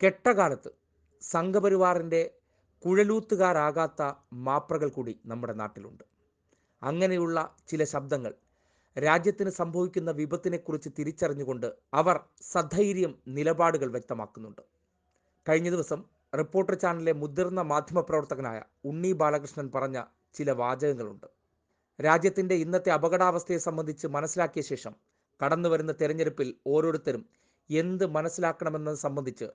കെട്ടകാലത്ത് സംഘപരിവാറിന്റെ കുഴലൂത്തുകാരാകാത്ത മാപ്രകൾ കൂടി നമ്മുടെ നാട്ടിലുണ്ട്. അങ്ങനെയുള്ള ചില ശബ്ദങ്ങൾ രാജ്യത്തിന് സംഭവിക്കുന്ന വിപത്തിനെക്കുറിച്ച് തിരിച്ചറിഞ്ഞുകൊണ്ട് അവർ സധൈര്യം നിലപാടുകൾ വ്യക്തമാക്കുന്നുണ്ട്. കഴിഞ്ഞ ദിവസം റിപ്പോർട്ടർ ചാനലിലെ മുതിർന്ന മാധ്യമപ്രവർത്തകനായ ഉണ്ണി ബാലകൃഷ്ണൻ പറഞ്ഞ ചില വാചകങ്ങളുണ്ട്. രാജ്യത്തിന്റെ ഇന്നത്തെ അപകടാവസ്ഥയെ സംബന്ധിച്ച് മനസ്സിലാക്കിയ ശേഷം കടന്നു വരുന്ന തെരഞ്ഞെടുപ്പിൽ ഓരോരുത്തരും എന്ത് മനസ്സിലാക്കണമെന്നത് സംബന്ധിച്ച്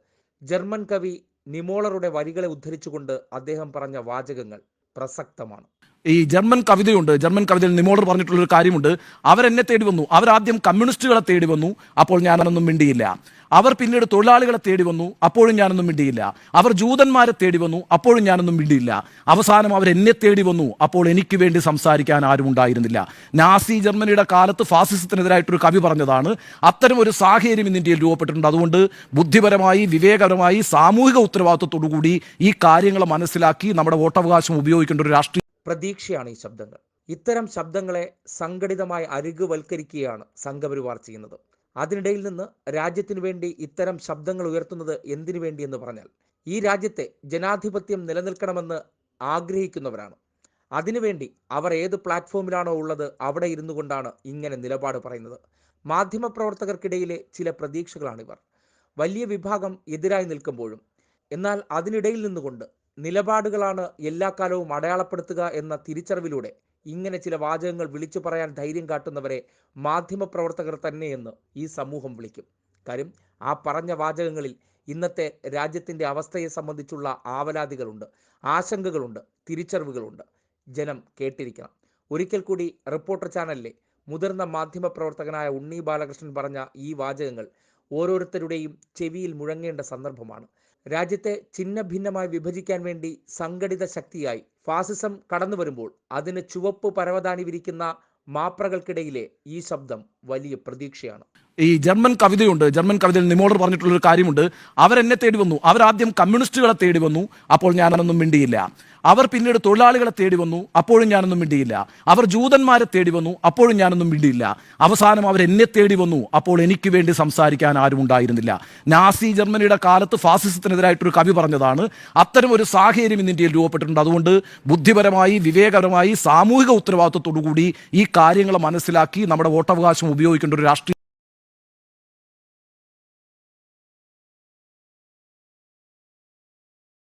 ജർമ്മൻ കവി നിമോളറുടെ വരികളെ ഉദ്ധരിച്ചുകൊണ്ട് അദ്ദേഹം പറഞ്ഞ വാചകങ്ങൾ പ്രസക്തമാണ്. ഈ ജർമ്മൻ കവിതയുണ്ട്. ജർമ്മൻ കവിതയിൽ നിമോളർ പറഞ്ഞിട്ടുള്ള ഒരു കാര്യമുണ്ട്. അവരെന്നെ തേടി വന്നു. അവരാദ്യം കമ്മ്യൂണിസ്റ്റുകളെ തേടി വന്നു. അപ്പോൾ ഞാനൊന്നും മിണ്ടിയില്ല. അവർ പിന്നീട് തൊഴിലാളികളെ തേടി വന്നു. അപ്പോഴും ഞാനൊന്നും മിണ്ടിയില്ല. അവർ ജൂതന്മാരെ തേടി വന്നു. അപ്പോഴും ഞാനൊന്നും മിണ്ടിയില്ല. അവസാനം അവർ എന്നെ തേടി വന്നു. അപ്പോൾ എനിക്ക് വേണ്ടി സംസാരിക്കാൻ ആരും ഉണ്ടായിരുന്നില്ല. നാസി ജർമ്മനിയുടെ കാലത്ത് ഫാസിസത്തിനെതിരായിട്ടൊരു കവി പറഞ്ഞതാണ് അത്തരം ഒരു സാഹചര്യം ഇന്ന് ഇന്ത്യയിൽ രൂപപ്പെട്ടിട്ടുണ്ട്. അതുകൊണ്ട് ബുദ്ധിപരമായി വിവേകപരമായി സാമൂഹിക ഉത്തരവാദിത്വത്തോടു കൂടി ഈ കാര്യങ്ങൾ മനസ്സിലാക്കി നമ്മുടെ വോട്ടവകാശം ഉപയോഗിക്കേണ്ട ഒരു രാഷ്ട്രീയ പ്രതീക്ഷയാണ് ഈ ശബ്ദങ്ങൾ. ഇത്തരം ശബ്ദങ്ങളെ സംഘടിതമായി അരികുവൽക്കരിക്കുകയാണ് സംഘപരിവാർ ചെയ്യുന്നത്. അതിനിടയിൽ നിന്ന് രാജ്യത്തിനു വേണ്ടി ഇത്തരം ശബ്ദങ്ങൾ ഉയർത്തുന്നത് എന്തിനു വേണ്ടിയെന്ന് പറഞ്ഞാൽ ഈ രാജ്യത്തെ ജനാധിപത്യം നിലനിൽക്കണമെന്ന് ആഗ്രഹിക്കുന്നവരാണ്. അതിനുവേണ്ടി അവർ ഏത് പ്ലാറ്റ്ഫോമിലാണോ ഉള്ളത് അവിടെ ഇരുന്നു കൊണ്ടാണ് ഇങ്ങനെ നിലപാട് പറയുന്നത്. മാധ്യമപ്രവർത്തകർക്കിടയിലെ ചില പ്രതീക്ഷകളാണിവർ. വലിയ വിഭാഗം എതിരായി നിൽക്കുമ്പോഴും എന്നാൽ അതിനിടയിൽ നിന്നുകൊണ്ട് നിലപാടുകളാണ് എല്ലാ കാലവും അടയാളപ്പെടുത്തുക എന്ന തിരിച്ചറിവിലൂടെ ഇങ്ങനെ ചില വാചകങ്ങൾ വിളിച്ചു പറയാൻ ധൈര്യം കാട്ടുന്നവരെ മാധ്യമപ്രവർത്തകർ തന്നെയെന്ന് ഈ സമൂഹം വിളിക്കും. കാര്യം ആ പറഞ്ഞ വാചകങ്ങളിൽ ഇന്നത്തെ രാജ്യത്തിന്റെ അവസ്ഥയെ സംബന്ധിച്ചുള്ള ആവലാതികളുണ്ട് ആശങ്കകളുണ്ട് തിരിച്ചറിവുകളുണ്ട്. ജനം കേട്ടിരിക്കണം. ഒരിക്കൽ കൂടി റിപ്പോർട്ടർ ചാനലിലെ മുതിർന്ന മാധ്യമപ്രവർത്തകനായ ഉണ്ണി ബാലകൃഷ്ണൻ പറഞ്ഞ ഈ വാചകങ്ങൾ ഓരോരുത്തരുടെയും ചെവിയിൽ മുഴങ്ങേണ്ട സന്ദർഭമാണ്. രാജ്യത്തെ ഛിന്ന ഭിന്നമായി വിഭജിക്കാൻ വേണ്ടി സംഘടിത ശക്തിയായി ഫാസിസം കടന്നു വരുമ്പോൾ അതിന് ചുവപ്പ് പരവതാനി വിരിക്കുന്ന മാപ്രകൾക്കിടയിലെ ഈ ശബ്ദം വലിയ പ്രതീക്ഷയാണ്. ഈ ജർമ്മൻ കവിതയുണ്ട്. ജർമ്മൻ കവിതയിൽ നിമോഡർ പറഞ്ഞിട്ടുള്ള ഒരു കാര്യമുണ്ട്. അവരെന്നെ തേടി വന്നു. അവരാദ്യം കമ്മ്യൂണിസ്റ്റുകളെ തേടി വന്നു. അപ്പോൾ ഞാനൊന്നും മിണ്ടിയില്ല. അവർ പിന്നീട് തൊഴിലാളികളെ തേടി വന്നു. അപ്പോഴും ഞാനൊന്നും മിണ്ടിയില്ല. അവർ ജൂതന്മാരെ തേടി വന്നു. അപ്പോഴും ഞാനൊന്നും മിണ്ടിയില്ല. അവസാനം അവർ എന്നെ തേടി വന്നു. അപ്പോൾ എനിക്ക് വേണ്ടി സംസാരിക്കാൻ ആരും ഉണ്ടായിരുന്നില്ല. നാസി ജർമ്മനിയുടെ കാലത്ത് ഫാസിസത്തിനെതിരായിട്ടൊരു കവി പറഞ്ഞതാണ് അത്തരം ഒരു സാഹചര്യം ഇന്ന് ഇന്ത്യയിൽ രൂപപ്പെട്ടിട്ടുണ്ട്. അതുകൊണ്ട് ബുദ്ധിപരമായി വിവേകപരമായി സാമൂഹിക ഉത്തരവാദിത്വത്തോടു കൂടി ഈ കാര്യങ്ങൾ മനസ്സിലാക്കി നമ്മുടെ വോട്ടവകാശം ഉപയോഗിക്കേണ്ട ഒരു രാഷ്ട്രീയ